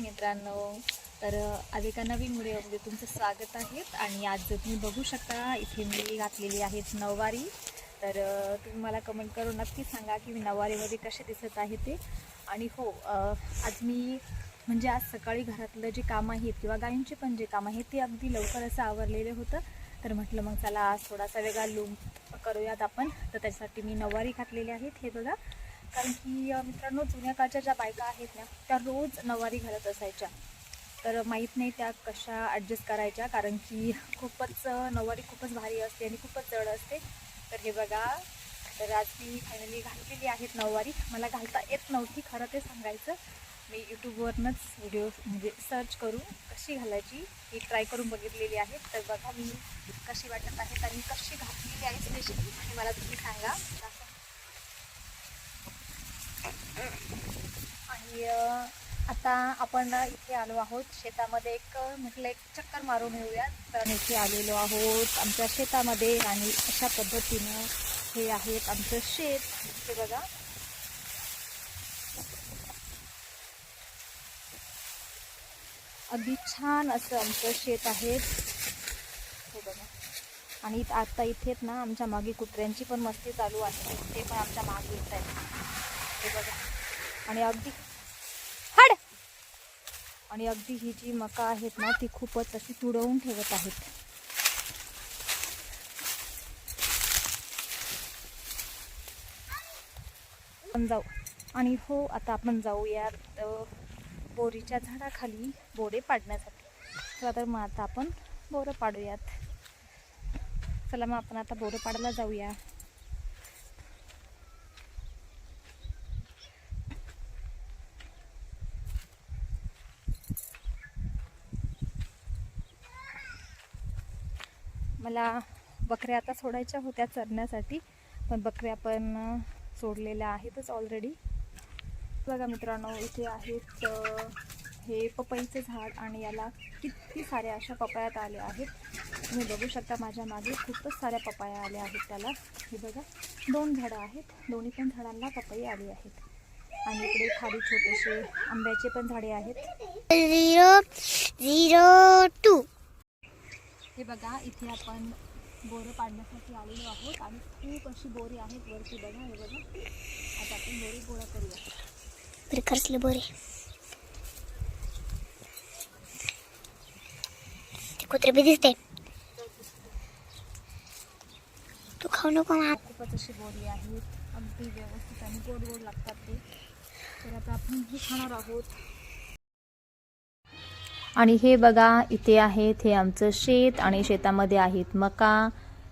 मित्रांनो. तर आज एका नवीन व्हिडिओमध्ये तुमचं स्वागत आहे. आणि आज तुम्ही बघू शकता इथे मी घातलेली आहेत नऊवारी. तर तुम्ही मला कमेंट करून नक्की सांगा की मी नऊवारीमध्ये कसे दिसत आहे ते. आणि हो आज मी म्हणजे आज सकाळी घरातलं जे काम आहेत किंवा गायींचे पण जे काम आहे ते अगदी लवकर असं आवरलेलं होतं. तर म्हटलं मग चला आज थोडासा वेगळा लूम करूयात आपण. तर त्याच्यासाठी मी नऊवारी घातलेली आहेत हे बघा. कारण की मित्रांनो जुन्या काळच्या ज्या बायका आहेत ना त्या रोज नऊवारी घालत असायच्या. तर माहीत नाही त्या कशा ॲडजस्ट करायच्या कारण की खूपच नवारी नऊवारी खूपच भारी असते आणि खूपच जड असते. तर हे बघा तर आज मी फायनली घातलेली आहेत नऊवारी. मला घालता येत नव्हती खरं ते सांगायचं. मी यूट्यूबवरनंच व्हिडिओ म्हणजे सर्च करून कशी घालायची ही ट्राय करून बघितलेली आहे. तर बघा मी कशी वाटत आहेत आणि कशी घातलेली आहे स्पेशली मला तुम्ही सांगा. आणि आता आपण इथे आलो आहोत. शेतामध्ये एक म्हटलं एक चक्कर मारून येऊयात. तर इथे आलेलो आहोत आमच्या शेतामध्ये आणि अशा पद्धतीनं हे आहेत आमचं शेत. हे बघा. अगदी छान असं आमचं शेत आहे. हे बघा. आणि आता इथेच ना आमच्या मागे कुत्र्यांची पण मस्ती चालू आहे. ते पण आमच्या मागे येत आहेत. बघा आणि अगदी हड! आणि अगदी ही जी मका आहेत ना ती खूपच अशी तुडवून ठेवत आहेत. आपण जाऊ. आणि हो आता आपण जाऊयात बोरीच्या झाडाखाली बोरे पाडण्यासाठी. चला तर मग आता आपण बोरं पाडूयात. चला मग आपण आता बोरं पाडायला जाऊया. मला बकऱ्या आता सोडायच्या होत्या चरण्यासाठी पण बकऱ्या पण सोडलेल्या आहेतच ऑलरेडी बघा मित्रांनो इथे आहेत हे पपईचं झाड आणि याला किती साऱ्या अशा पपायात आल्या आहेत. तुम्ही बघू शकता माझ्या मागे खूपच साऱ्या पपाया आल्या आहेत त्याला. हे बघा दोन झाडं आहेत. दोन्ही पण झाडांना पपई आली आहेत. आणि इकडे खाली छोटेसे आंब्याचे पण झाडे आहेत. झिरो झिरो टू हे बघा इथे आपण बोरं पाडण्यासाठी आलेलो आहोत आणि खूप अशी बोरी आहेत वरती. बघा हे बघा. आता आपण बोरी गोळा करूया. बरे खर्चले बरे. ते कुत्रे बी दिसते तू खाऊ नको खूपच अशी बोरी आहेत. अगदी व्यवस्थित आणि गोड गोड लागतात ते. तर आता आपण हे खाणार आहोत. आणि हे बघा इथे आहेत हे आमचं शेत आणि शेतामध्ये आहेत मका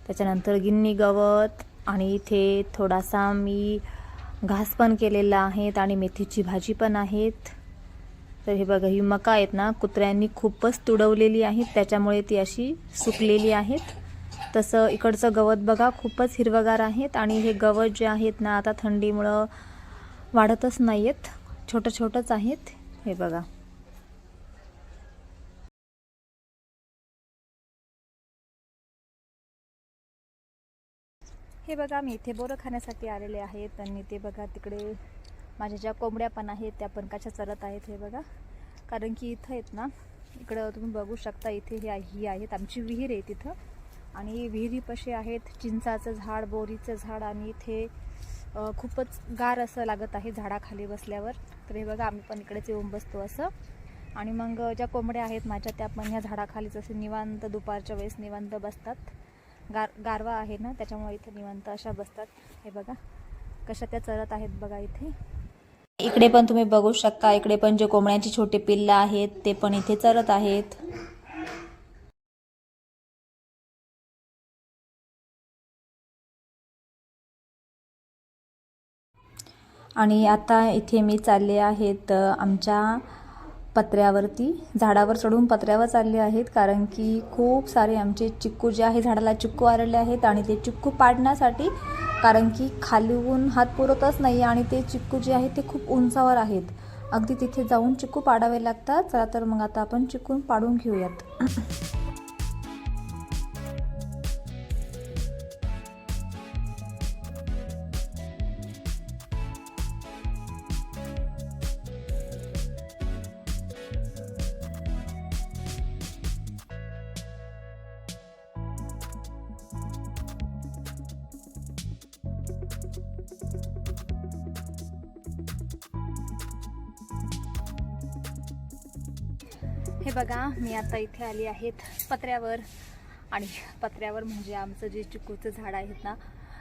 त्याच्यानंतर गिन्नी गवत आणि इथे थोडासा मी घास पण केलेला आहेत आणि मेथीची भाजी पण आहेत. तर हे बघा ही मका आहेत ना कुत्र्यांनी खूपच तुडवलेली आहेत त्याच्यामुळे ती अशी सुकलेली आहेत. तसं इकडचं गवत बघा खूपच हिरवगार आहेत आणि हे गवत जे आहेत ना आता थंडीमुळं वाढतच नाही आहेत छोटं छोटंच आहेत. हे बघा. हे बघा मी इथे बोरं खाण्यासाठी आलेले आहेत आणि ते बघा तिकडे माझ्या ज्या कोंबड्या पण आहेत त्या पण कशा चरत आहेत हे बघा. कारण की इथं आहेत ना इकडं तुम्ही बघू शकता इथे ही ही आहेत आमची विहीर आहे तिथं. आणि विहिरीपाशी आहेत चिंचाचं झाड बोरीचं झाड आणि इथे खूपच गार असं लागत आहे झाडाखाली बसल्यावर. तर हे बघा आम्ही पण इकडेच येऊन बसतो असं. आणि मग ज्या कोंबड्या आहेत माझ्या त्या पण ह्या झाडाखालीच असे निवांत दुपारच्या वेळेस निवांत बसतात. गार गारवा आहे ना त्याच्यामुळे इथे निवांत अशा बसतात. हे बघा कशा त्या चरत आहेत बघा इथे. इकडे पण तुम्ही बघू शकता इकडे पण जे कोंबड्यांची छोटे पिल्लं आहेत ते पण इथे चरत आहेत. आणि आता इथे मी चालले आहेत आमच्या पत्र्यावरती झाडावर चढून पत्र्यावर चालले आहेत कारण की खूप सारे आमचे चिक्कू जे आहे झाडाला चिक्कू आलेले आहेत आणि ते चिक्कू पाडण्यासाठी कारण की खालीहून हात पुरतच नाही आणि ते चिक्कू जे आहे ते खूप उंचावर आहेत. अगदी तिथे जाऊन चिक्कू पाडावे लागतात. चला तर मग आता आपण चिक्कू पाडून घेऊयात. हे बघा मी आता इथे आली आहेत पत्र्यावर. आणि पत्र्यावर म्हणजे आमचं जे चिकूचं झाड आहेत ना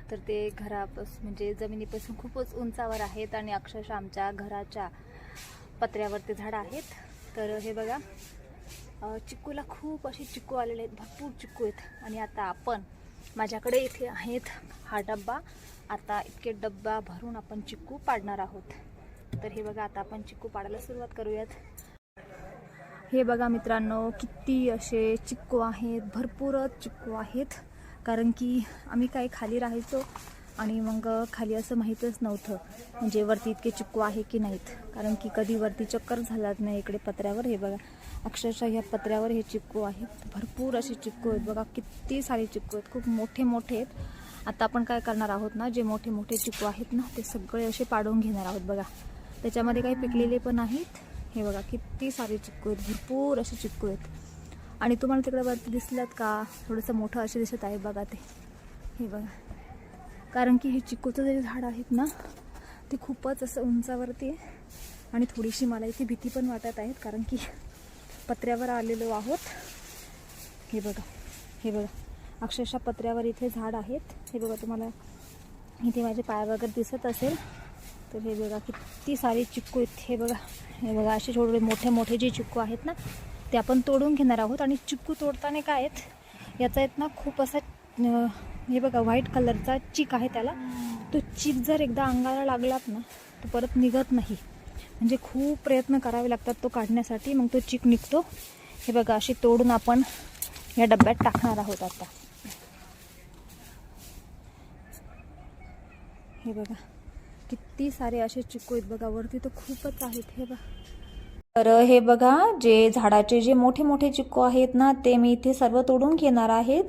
तर ते घरापासून म्हणजे जमिनीपासून खूपच उंचावर आहेत आणि अक्षरशः आमच्या घराच्या पत्र्यावर ते झाडं आहेत. तर हे बघा चिकूला चिक्कूला खूप असे चिक्कू आलेले आहेत भरपूर चिक्कू आहेत. आणि आता आपण माझ्याकडे इथे आहेत हा डब्बा. आता इतके डब्बा भरून आपण चिक्कू पाडणार आहोत. तर हे बघा आता आपण चिक्कू पाडायला सुरुवात करूयात. हे बघा मित्रांनो किती असे चिक्कू आहेत भरपूरच चिक्कू आहेत. कारण की आम्ही काही खाली राहायचो आणि मग खाली असं माहीतच नव्हतं म्हणजे वरती इतके चिक्कू आहे की नाहीत. कारण की कधी वरती चक्कर झालाच नाही इकडे पत्र्यावर. हे बघा अक्षरशः ह्या पत्र्यावर हे चिक्कू आहेत. भरपूर असे चिक्कू आहेत. बघा किती सारे चिक्कू आहेत. खूप मोठे मोठे आहेत. आता आपण काय करणार आहोत ना जे मोठे मोठे चिक्कू आहेत ना ते सगळे असे पाडून घेणार आहोत बघा. त्याच्यामध्ये काही पिकलेले पण आहेत. हे बघा किती सारे चिक्कू आहेत. भरपूर असे चिक्कू आहेत. आणि तुम्हाला तिकडे वरती दिसल्यात का? थोडंसं मोठं असे दिसत आहे बघा ते. हे बघा. कारण की हे चिक्कूचं जे झाड आहेत ना ते खूपच असं उंचावरती आहे. आणि थोडीशी मला इथे भीती पण वाटत आहेत कारण की पत्र्यावर आलेलो आहोत. हे बघा. हे बघा. अक्षरशः पत्र्यावर इथे झाड आहेत. हे बघा तुम्हाला. इथे माझे पाय वगैरे दिसत असेल. तर हे बघा किती सारे चिक्कू आहेत. हे बघा हे बघा असे छोटे मोठे मोठे जे चिक्कू आहेत ना ते आपण तोडून घेणार आहोत. आणि चिक्कू तोडताना काय आहेत याचा आहेत ना खूप असा हे बघा व्हाईट कलरचा चिक आहे त्याला. तो चिक जर एकदा अंगाला लागलात ना तो परत निघत नाही. म्हणजे खूप प्रयत्न करावे लागतात तो काढण्यासाठी. मग तो चिक निघतो. हे बघा अशी तोडून आपण या डब्यात टाकणार आहोत आता. हे बघा किती सारे असे चिक्कू आहेत बघा वरती तर खूपच आहेत हे बघा. तर हे बघा जे झाडाचे जे मोठे मोठे चिक्कू आहेत ना ते मी इथे सर्व तोडून घेणार आहेत.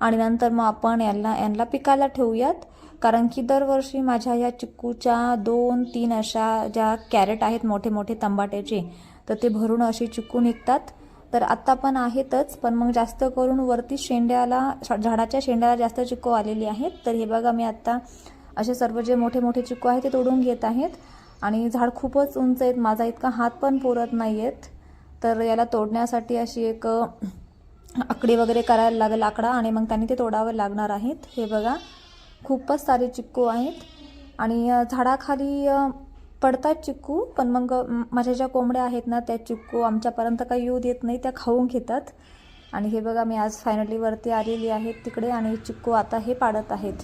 आणि नंतर मग आपण यांना यांना पिकायला ठेवूयात. कारण की दरवर्षी माझ्या या चिक्कूच्या दोन तीन अशा ज्या कॅरेट आहेत मोठे मोठे तंबाट्याचे तर ते भरून असे चिक्कू निघतात. तर आत्ता पण आहेतच पण मग जास्त करून वरती शेंड्याला झाडाच्या शेंड्याला जास्त चिक्कू आलेली आहेत. तर हे बघा मी आत्ता असे सर्व जे मोठे मोठे चिक्कू आहेत ते तोडून घेत आहेत. आणि झाड खूपच उंच आहेत. माझा इतका हात पण पुरत नाही आहेत तर याला तोडण्यासाठी अशी एक आकडी वगैरे करायला लागेल लाकडा आणि मग त्यांनी ते तोडावे लागणार आहेत. हे बघा खूपच सारे चिक्कू आहेत. आणि झाडाखाली पडतात चिक्कू पण मग माझ्या ज्या कोंबड्या आहेत ना त्या चिक्कू आमच्यापर्यंत काही येऊ देत नाही त्या खाऊन घेतात. आणि हे बघा मी आज फायनली वरती आलेली आहेत तिकडे आणि चिक्कू आता हे पाडत आहेत.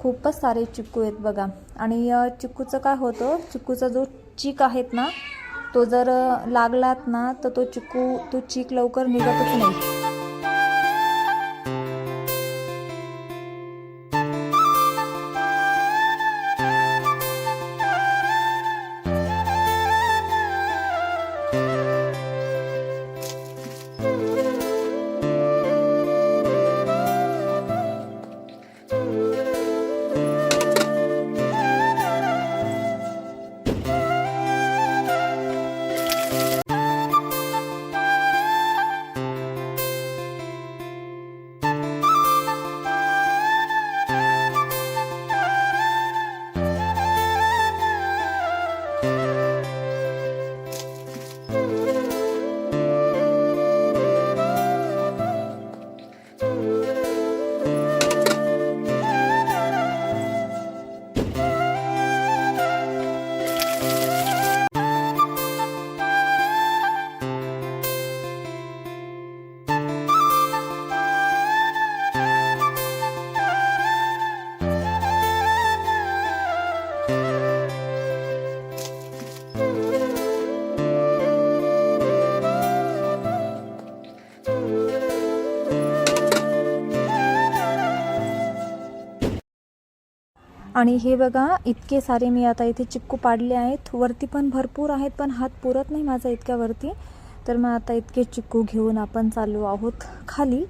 खूपच सारे चिक्कू आहेत बघा. आणि चिक्कूचं काय होतं चिक्कूचा जो चीक आहेत ना तो जर लागलात ना तर तो चिक्कू तो चीक लवकर निघतच नाही. आणि हे बघा इतके सारे मी आता इथे चिक्कू पाडले आहेत. वरती पण भरपूर आहेत पण हात पुरत नाही माझा इतक्या वरती. तर मग आता इतके चिक्कू घेऊन आपण चाललो आहोत खाली.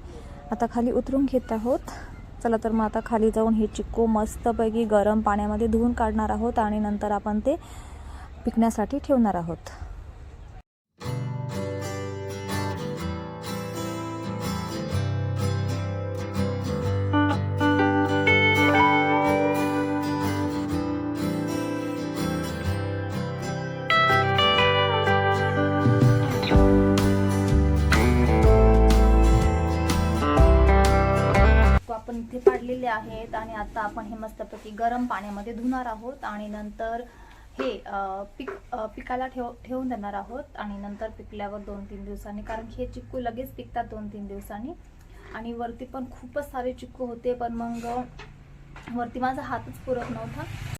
आता खाली उतरून घेत आहोत. चला तर मग आता खाली जाऊन हे चिक्कू मस्तपैकी गरम पाण्यामध्ये धुवून काढणार आहोत आणि नंतर आपण ते पिकण्यासाठी ठेवणार आहोत. इथे पाडलेले आहेत आणि आता आपण हे मस्तपैकी गरम पाण्यामध्ये धुणार आहोत आणि नंतर हे पिक पिकाला पिकायला ठेव ठेवून देणार आहोत आणि नंतर पिकल्यावर दोन तीन दिवसांनी कारण की हे चिक्कू लगेच पिकतात दोन तीन दिवसांनी. आणि वरती पण खूपच सारे चिक्कू होते पण मग वरती माझा हातच पुरत नव्हता.